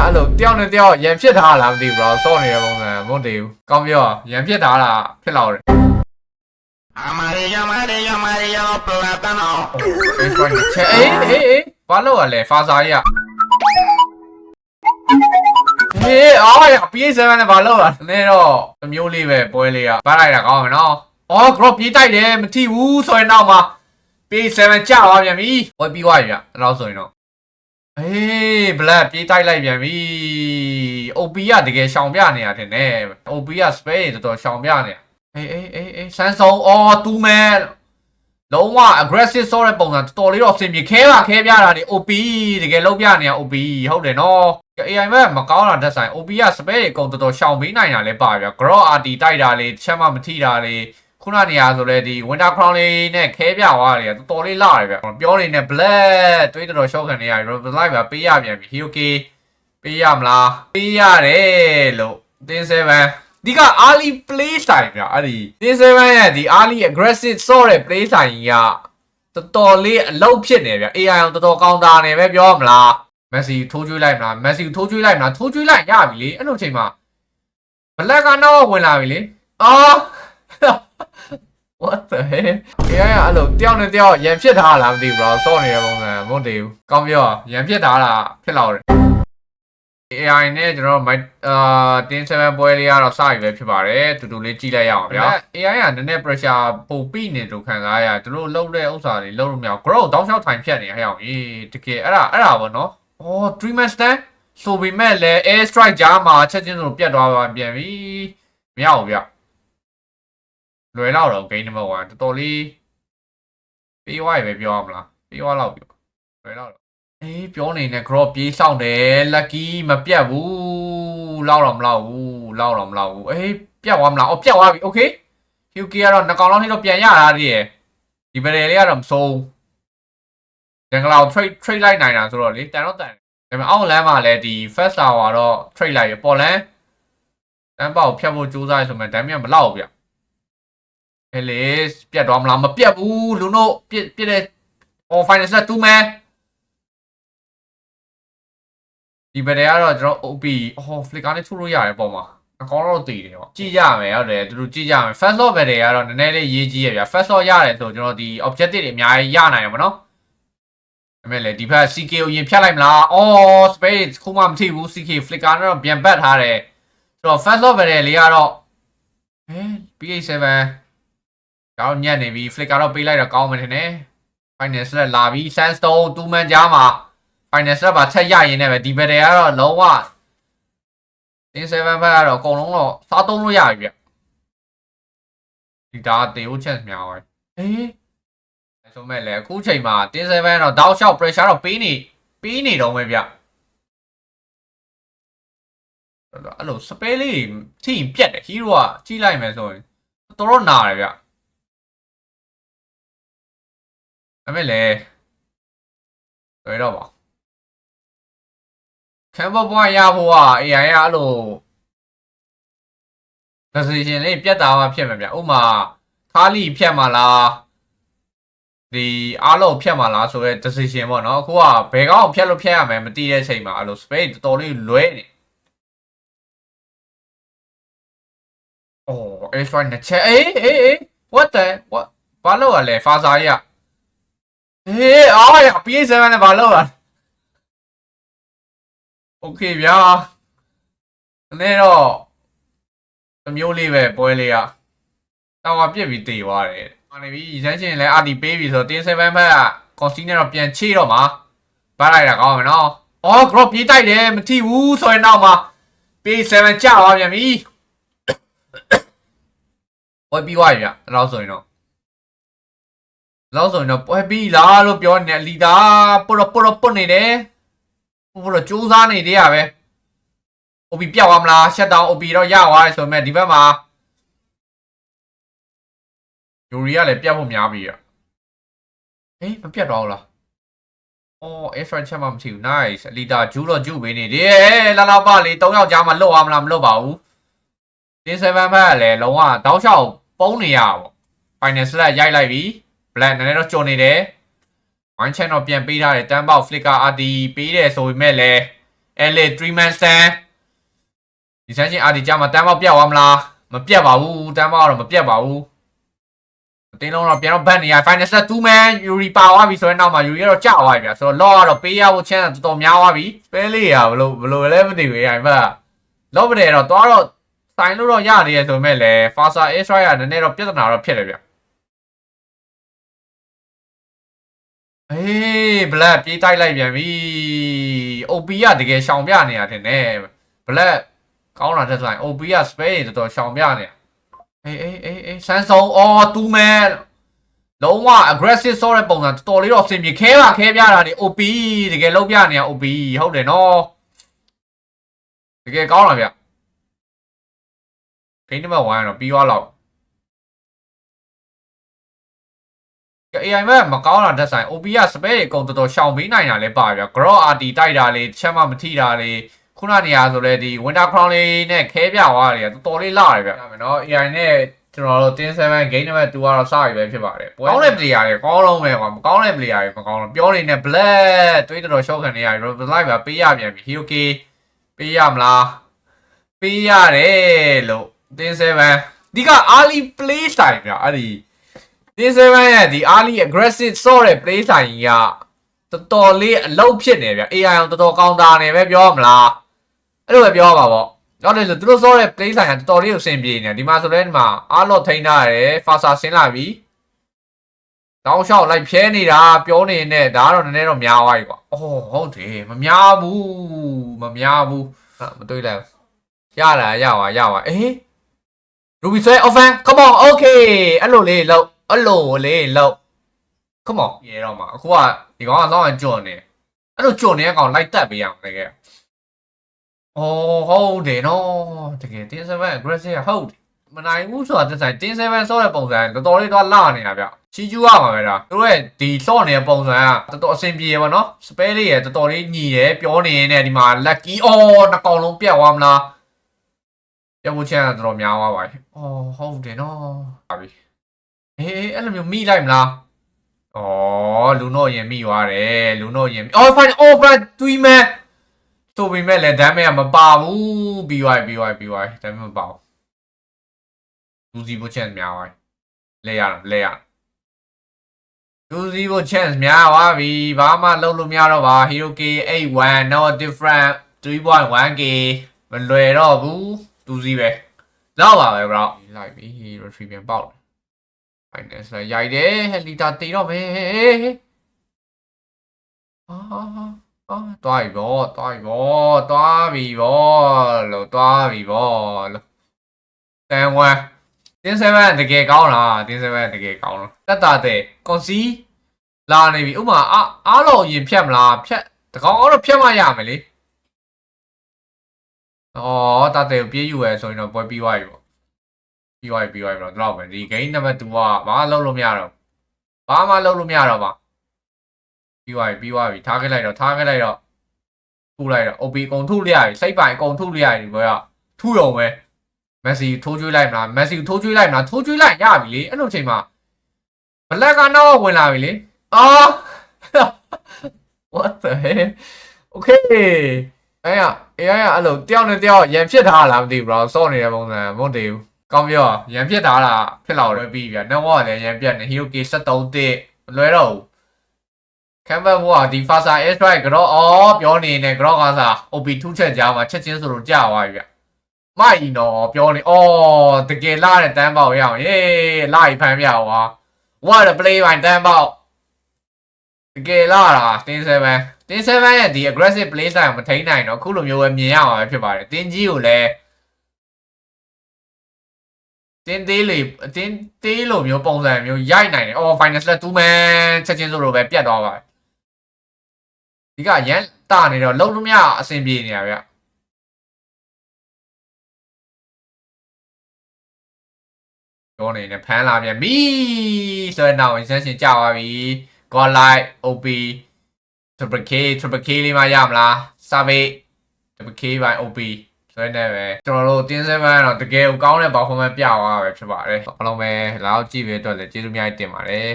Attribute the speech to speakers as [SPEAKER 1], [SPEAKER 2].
[SPEAKER 1] အဲ့လိုတယောက်နဲ့တယောက်ရန်ဖြစ်ထားလားမသိဘူး bro စော့နေတဲ့ပုံစံမဟုတ်သေးဘူးကောင်းပြောရန်ဖြစ်ထားတာဖြစ်လောက်တယ်
[SPEAKER 2] Amarillo, amarillo, amarillo, plátano.
[SPEAKER 1] အေး friend ချေအေးအေးအေးဘာလို့ရလဲဖာစာကြီးอ่ะဟေးအော်ရ PS7 နဲ့ဘာလို့อ่ะနည်းတော့အမျိုးလေးပဲပွဲလေးอ่ะပတ်လိုက်တာကောင်းမယ်နော်အော် group ပြေးတိုက်တယ်မထိဘူးဆိုရင်တော့မှ PS7 ကြာသွားပြန်ပြီဝယ်ပြီးသွားပြီဗျအဲ့တော့ဆိုရင်တော့ အေး black ပြေးတိုက်လိုက်ပြန်ပြီ OP ကတကယ်ရှောင်ပြနေရတယ်နဲ့ OP က space တော်တော်ရှောင်ပြနေတာအေးအေးအေးအေးဆန်းဆုံးအော်တူမဲလုံးဝ aggressive ဆိုတဲ့ပုံစံတော်တော်လေးတော့အဆင်ပြေခဲပါခဲပြတာနေ OP တကယ်လုံးပြနေတာ OP ဟုတ်တယ်နော် AI မဲ့မကောင်းတာတက်ဆိုင် OP က space တွေအကုန်တော်တော်ရှောင်ပေးနိုင်တာလဲပါဗျာ grow RT တိုက်တာလေးချက်မှမထိတာလေး ခုနနေရာဆိုလဲဒီ winter crown လေးနဲ့ခဲပြသွားတယ်တော်တော်လေးလာတယ်ဗျပြောနေနဲ့ black တွေးတော်တော်ရှော့ခံနေရတယ် reply ပါပေးရပြန်ပြီ okay ပေးရမလားပေးရတယ်လို့တင်း7ဒီက early play style ဗျအဲ့ဒီတင်း7ရဲ့ဒီ early aggressive ဆော့တဲ့ play style ကြီးကတော်တော်လေးအလုံးဖြစ်နေဗျ AI အောင်တော်တော်ကောင်းတာနေပဲပြောမလားမက်ဆီထိုးကျွေးလိုက်မလားမက်ဆီထိုးကျွေးလိုက်မလားထိုးကျွေးလိုက်ရပြီလေအဲ့လိုချိန်မှာဘလက်ကနောက်ဝင်လာပြီလေအာ what the hell AI ကအဲ့လိုတယောက်နဲ့တယောက်ရန်ဖြစ်ထားလားမသိဘူး bro ဆော့နေတဲ့ပုံစံမဟုတ်သေးဘူးကောင်းပြောရန်ဖြစ်ထားတာဖြစ်လောက်တယ် AI နဲ့ကျွန်တော်မိုက်အာတင်း7ပွဲလေးကတော့စပြီပဲဖြစ်ပါတယ်တူတူလေးကြည့်လိုက်ရအောင်ဗျာ AI ကနည်းနည်း pressure ပိုပြီးနေလို့ခံစားရသူတို့လှုပ်တဲ့ဥစ္စာတွေလှုပ်လို့မရဘူး grow တောင်းလျှောက်ထိုင်ဖြတ်နေဟဲ့အောင်အေးတကယ်အဲ့ဒါအဲ့ဒါပေါ့နော်အော် dream master ဆိုပေမဲ့လည်း air strike ကြားမှာချက်ချင်းဆိုပြတ်သွားပါပြန်ပြီမရဘူးဗျ လွယ်တော့တော့ game number 1တော်တော်လေးပြီးသွားပြီပဲပြောရမလားပြီးသွားတော့ပြီလွယ်တော့တော့အေးပြောနေတဲ့ crop ပြေးဆောင်တယ် lucky မပြတ်ဘူးလောက်တော့မလောက်ဘူးလောက်တော့မလောက်ဘူးအေးပြတ်သွားမလားအော်ပြတ်သွားပြီ okay QK ကတော့နှစ်ကောင်လောက်ထိတော့ပြန်ရတာတည်းရယ်ဒီဘယ်လေးကတော့မဆုံးဒန်ကလောက် trade trade လိုက်နိုင်တာဆိုတော့လေတန်တော့တန်တယ်ဒါပေမဲ့အောက်လမ်းမှာလည်းဒီ first hour တော့ trade လိုက်ရပေါ်လန်းတန်းပေါက်ဖြတ်ဖို့ကြိုးစားရဆိုမှဒါပေမဲ့မလောက်ဘူးဗျ အဲလေပြတ်သွားမလားမပြတ်ဘူးလူတို့ပြစ်ပြစ်တဲ့ all finals 2 man ဒီဘက်တွေကတော့ကျွန်တော် OP အော် flicker နဲ့ထုတ်လို့ရတယ်ပေါ့မှာအကောင်းတော့တည်တယ်ပေါ့ကြည့်ကြမယ်ဟုတ်တယ်သူတို့ကြည့်ကြမယ် first law ဘက်တွေကတော့နည်းနည်းလေးရေးကြီးရဗျာ first law ရတယ်ဆိုကျွန်တော်ဒီ objective တွေအများကြီးရနိုင်ရပါတော့ဒါပေမဲ့လေဒီဘက် CK ကိုရင်ဖြတ်လိုက်မလားအော် space ခုမှမထိဘူး CK flicker နဲ့တော့ပြန်ပတ်ထားတယ်ဆိုတော့ first law ဘက်တွေလေးကတော့ဟဲ PH7 တော့ညံ့နေပြီ flicker တော့ပေးလိုက်တော့ကောင်းမယ်ထင်တယ် final ဆက်လာပြီ sandstone 2 man ကြားမှာ final step ပါချက်ရရင်လည်းပဲဒီဘက်တွေကတော့လုံးဝတင်း7ဘက်ကတော့အကုန်လုံးတော့စားသုံးလို့ရပြီဗျဒီဒါတေကို chance များပါအေးဆိုမဲ့လေအခုချိန်မှာတင်း7တော့တောက်လျှောက် pressure တော့ပေးနေပေးနေတော့မယ်ဗျအဲ့လို spell လေးထိရင်ပြတ်တယ် hero ကကြီးလိုက်မယ်ဆိုရင်တော်တော်နာတယ်ဗျ ဒါပေမဲ့လေတွေ့တော့ပါခံဘဘွားရဖို့က AI ကအဲ့လို decision လေးပြတ်တာမှဖြစ်မှာဗျဥမာခါလီဖြတ်မှာလားဒီအားလုံးဖြတ်မှာလားဆိုရဲ decision ပေါ့နော်အခုကဘယ်ကောင်းဖြတ်လို့ဖြတ်ရမယ်မသိတဲ့အချိန်မှာအဲ့လို space တော်တော်လေးလွဲနေအော် extra နဲ့ချက်အေးအေးအေး what the what ဘာလို့ ਆ လဲဖာစာ ကြီးอ่ะအေးအော်ရ PS7 နဲ့ဘာလို့ ਆ โอเคဗျာနည်းတော့အမျိုးလေးပဲပွဲလေးอ่ะတောင်ကပြစ်ပြီးတေသွားတယ်ဟာနေပြီရမ်းချင်းလည်းအာတီပေးပြီဆိုတော့တင်း7ဘက်ကကွန်စီနဲ့တော့ပြန်ချေတော့မှာဗတ်လိုက်တာကောင်းမယ်နော်အော် group ပြေးတိုက်တယ်မထိဘူးဆိုရင်တော့မှာ P7 ကြာသွားပြန်ပြီပွဲပြီးသွားပြီဗျအဲ့လောက်ဆိုရင်တော့ လောက်ဆိုရင်တော့ပွဲပြီးလားလို့ပြောနေလီတာပုတ်တော့ပုတ်တော့ပုတ်နေတယ်ဟိုတော့စူးစမ်းနေသေးရပဲ OB ပြောက်သွားမလားရှက်တောင် OB တော့ရသွားတယ်ဆိုပေမဲ့ဒီဘက်မှာယူရီကလည်းပြတ်ဖို့များပြီอ่ะအေးမပြတ်တော့ဘူးလားအော် extra ချက်မှမထီဘူး nice လီတာဂျူးတော့ဂျူးပေးနေတယ်လာလာပါလေ၃ယောက်ကြားမှာလွတ်သွားမလားမလွတ်ပါဘူးတင်း7ဘက်ကလည်းလုံးဝတောက်လျှောက်ပုံးနေရပါပေါ့ final slot ရိုက်လိုက်ပြီ black နည်းနည်းတော့ကြုံနေတယ် one channel ပြန်ပေးထားတယ်တန်းပေါက် flicker RD ပေးတယ်ဆိုပေမဲ့လည်းအဲလေ3 man stand ဒီဆန်းချင်းအာဒီကြမှာတန်းပေါက်ပြတ်သွားမလားမပြတ်ပါဘူးတန်းပေါက်တော့မပြတ်ပါဘူးအတင်းလုံးတော့ပြန်တော့ဘတ်နေရ final set 2 man yuri ပါသွားပြီဆိုရင်နောက်မှာ yuri ကတော့ကြာသွားပြီဗျာဆိုတော့ law ကတော့ပေးရဖို့ chance တော်တော်များသွားပြီ spell လေးရဘလို့ဘလို့လဲမသိဘူးရိုင်ဘတ်လော့ပတယ်တော့တွားတော့စိုင်းလို့တော့ရနေရဆိုပေမဲ့လည်း Fasa Air Strike ကနည်းနည်းတော့ပြဿနာတော့ဖြစ်တယ်ဗျ အေး Black ပြေးတိုက်လိုက်ပြန်ပြီ OP ကတကယ်ရှောင်ပြနေရတဲ့နဲ့ Black ကောင်းတာတက်ဆိုင် OP က space တော်တော်ရှောင်ပြနေအေးအေးအေးအေးဆန်းဆုံးအော်2 man လုံးဝ aggressive ဆိုတဲ့ပုံစံတော်တော်လေးတော့အဆင်ပြေခဲပါခဲပြတာနေ OP တကယ်လုံးပြနေရ OP ဟုတ်တယ်နော်တကယ်ကောင်းတာဗျဂိမ်းနံပါတ်1တော့ပြီးသွားတော့ AI မဲ့မကောင်းတာတက်ဆိုင် OP က spare တွေအကုန်တော်တော်ရှောင်ပေးနိုင်တာလဲပါဗျာ grow RT တိုက်တာလေချက်မှမထိတာလေခုနနေရာဆိုလဲဒီ winter crown လေးနဲ့ခဲပြသွားတယ်တော်တော်လေးလာတယ်ဗျာနော် AI နဲ့ကျွန်တော်တို့တင်း7 game number 2ကတော့စပြီပဲဖြစ်ပါတယ်ကောင်းတဲ့ player တွေကောင်းလုံးပဲကွာမကောင်းတဲ့ player တွေမကောင်းတော့ပြောနေနဲ့ black တွေးတော်တော်ရှော့ခံနေရတယ် reply ပါပေးရပြန်ပြီ hero k ပေးရမလားပေးရတယ်လို့တင်း7ဒီက early play style ပြအဲ့ဒီ တင်း7ရဲ့ဒီ early aggressive ဆော့တဲ့ play style ကြီးကတော်တော်လေးအလုပ်ဖြစ်နေဗျ AI အောင်တော်တော်ကောင်းတာနေပဲပြောမလားအဲ့လိုပဲပြောပါပေါ့တော့လေဆိုသူတို့ဆော့တဲ့ play style ကတော်တော်လေးကိုအဆင်ပြေနေဒီမှာဆိုလဲဒီမှာအားလော့ထိန်းထားရတယ် faster ဆင်းလာပြီတောင်းလျှောက်လိုက်ဖြဲနေတာပြောနေနဲ့ဒါကတော့နည်းနည်းတော့များသွားပြီကွာအော်ဟုတ်တယ်မများဘူးမများဘူးမတွေးလိုက်ရလာရပါရပါအေး Ruby ဆွဲ offense come on okay အဲ့လိုလေးလောက် အဲ့လိုလေးလောက် come on ရေတော့မှာအခုကဒီကောင်ကတော့အကျွန်းနေအဲ့လိုကျွန်းနေတဲ့ကောင်လိုက်တက်ပေးရအောင်တကယ်အော်ဟုတ်တယ်နော်တကယ်တင်း7 aggressive ဟုတ်တယ်မနိုင်ဘူးဆိုတာတက်ဆိုင်တင်း7ဆော့တဲ့ပုံစံတော်တော်လေးတော့လာနေတာဗျချီကျူးရမှာပဲဒါသူတို့ရဲ့ဒီဆော့နေတဲ့ပုံစံကတော်တော်အဆင်ပြေပါနော် spell လေးရတော်တော်လေးညီတယ်ပြောနေရင်လည်းဒီမှာ lucky အော်နှစ်ကောင်လုံးပြတ်သွားမလားပြတ်ဖို့ချမ်းတော်တော်များသွားပါပြီ။အော်ဟုတ်တယ်နော်။ပါပြီ။ အေးအဲ့လိုမျိုးမိလိုက်မလား။အော်လူနို့ရင်မိသွားတယ်။လူနို့ရင်အော် fine over 3 man ဆိုပေမဲ့လည်း damage ကမပါဘူး။ BY BY BY damage မပါဘူး။လူစီဖို့ chance များသွားပြီ။လဲရတာလဲရလူစီဖို့ chance များသွားပြီ။ဘာမှလုပ်လို့မရတော့ပါ Hero K 81 no different 3.1k မလွယ်တော့ဘူး။တူစီပဲလောက်ပါပဲ bro လိုက်ပြီ retrieval ပေါက် တယ် finance လည်းရိုက်တယ်လီတာတေတော့မယ်အာအာတွားပြီဗောတွားပြီဗောတွားပြီဗောလို့တွားပြီဗောလို့တန်ဝမ်တင်း7တကယ်ကောင်းလားတင်း7တကယ်ကောင်းလားတက်တာတဲ့ကွန်စီလာနေပြီဥမာအားအားလုံးရင်ဖြတ်မလားဖြတ်တကောင်တော့ဖြတ်မှရမယ်လေအော်တာတဲ့ပြေးယူရဲဆိုရင်တော့ပွဲပြီးသွားပြီပေါ့ ပြီးသွားပြီပြီးသွားပြီတော့တော့ပဲဒီ game number 2ကဘာမှလုပ်လို့မရတော့ဘာမှလုပ်လို့မရတော့ပါပြီးသွားပြီပြီးသွားပြီထားခဲ့လိုက်တော့ထားခဲ့လိုက်တော့ထုလိုက်တော့ OP အကုန်ထုလိုက်ရပြီစိတ်ပိုင်အကုန်ထုလိုက်ရပြီဘောကထုရုံပဲမက်ဆီထိုးကျွေးလိုက်မလားမက်ဆီထိုးကျွေးလိုက်မလားထိုးကျွေးလိုက်ရပြီလေအဲ့လိုချိန်မှာဘလက်ကနောက်ဝင်လာပြီလေအာ what the hell okay အဲ့ရ AI ကအဲ့လိုတယောက်နဲ့တယောက်ရန်ဖြစ်ထားလားမသိဘူး bro စော့နေတဲ့ပုံစံမဟုတ်သေးဘူး ကောင်းပြောရန်ဖြစ်ထားတာဖြစ်လာတော့ပြီးဗျာ network ကလည်းရန်ပြတ်နေ hero k 73တစ်မလွယ်တော့ဘူး camera ဘောကဒီ fasa air strike ကတော့အော်ပြောနေနေကတော့ကစား op 2ချက်ကြားမှာချက်ချင်းဆိုလို့ကြာသွားပြီဗျမိုက်နော်ပြောနေအော်တကယ်လာတဲ့တန်းပေါက်ရအောင်ဟေးလာရီဖမ်းပြအောင်ဟာ what a play by တန်းပေါက်တကယ်လာတာတင်း7တင်း7ရဲ့ဒီ aggressive play style မထိန်နိုင်တော့ခုလိုမျိုးပဲမြင်ရမှာပဲဖြစ်ပါတယ်တင်းကြီးကိုလည်း တင်းသေးလေတင်းသေးလိုမျိုးပုံစံမျိုးရိုက်နိုင်တယ်အော် final set 2 man ချက်ချင်းဆိုလိုပဲပြတ်သွားပါတယ်ဒီကရန်တာနေတော့လုံးလုံးမရအဆင်ပြေနေတာဗျပြောနေနဲ့ဖမ်းလာပြန်ပြီဆိုရင်တော့ insertion ကြာသွားပြီ god light op triple k triple k လေးမှရမလား survey triple k by op ဆိုရင်လည်းပဲကျွန်တော်တို့တင်း7ကတော့တကယ်ကိုကောင်းတဲ့ performance ပြသွားတာပဲဖြစ်ပါတယ်အားလုံးပဲလာတော့ကြည့်ပေးအတွက်လည်းကျေးဇူးအများကြီးတင်ပါတယ်